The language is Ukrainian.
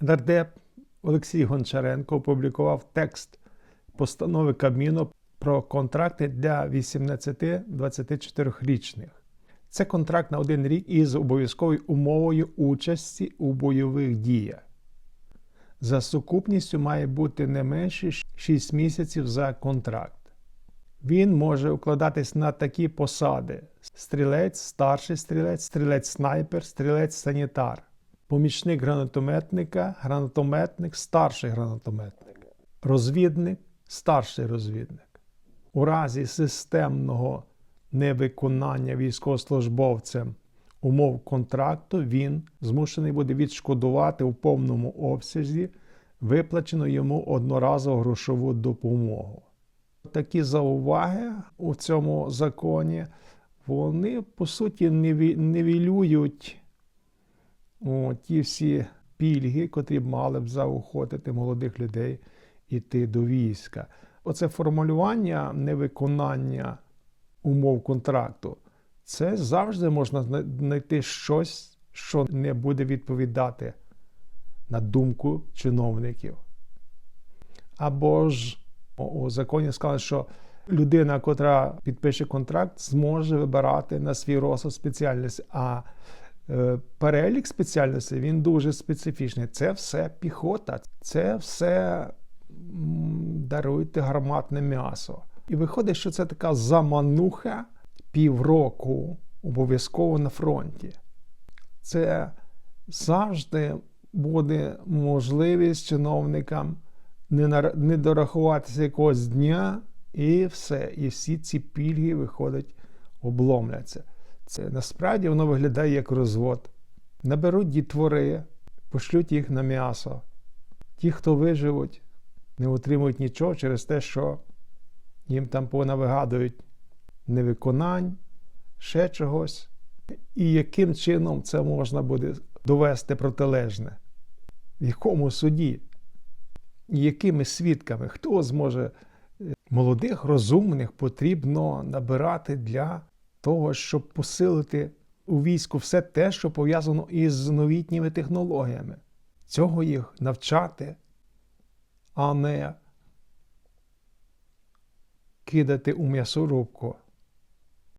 Нардеп Олексій Гончаренко опублікував текст постанови Кабміну про контракти для 18-24-річних. Це контракт на один рік із обов'язковою умовою участі у бойових діях. За сукупністю має бути не менше 6 місяців за контракт. Він може укладатись на такі посади: стрілець, старший стрілець, стрілець снайпер, стрілець санітар, помічник гранатометника, гранатометник, старший гранатометник, розвідник, старший розвідник. У разі системного невиконання військовослужбовцем умов контракту він змушений буде відшкодувати у повному обсязі виплачену йому одноразову грошову допомогу. Такі зауваги у цьому законі, вони по суті невілюють о, ті всі пільги, котрі мали б заохотити молодих людей йти до війська. Оце формулювання невиконання умов контракту, це завжди можна знайти щось, що не буде відповідати на думку чиновників. Або ж у- законі сказано, що людина, котра підпише контракт, зможе вибирати на свій розсуд спеціальність. А перелік спеціальностей він дуже специфічний. Це все піхота, це все даруйте гарматне м'ясо. І виходить, що це така замануха півроку обов'язково на фронті. Це завжди буде можливість чиновникам не, дорахуватися якогось дня, і все. І всі ці пільги виходить, обломляться. Це насправді воно виглядає як розвод. Наберуть дітвори, пошлють їх на м'ясо. Ті, хто виживуть, не отримують нічого через те, що їм там понавигадують невиконань, ще чогось. І яким чином це можна буде довести протилежне? В якому суді? І якими свідками? Хто зможе е, молодих, розумних потрібно набирати для того, щоб посилити у війську все те, що пов'язано із новітніми технологіями. Цього їх навчати, а не кидати у м'ясорубку.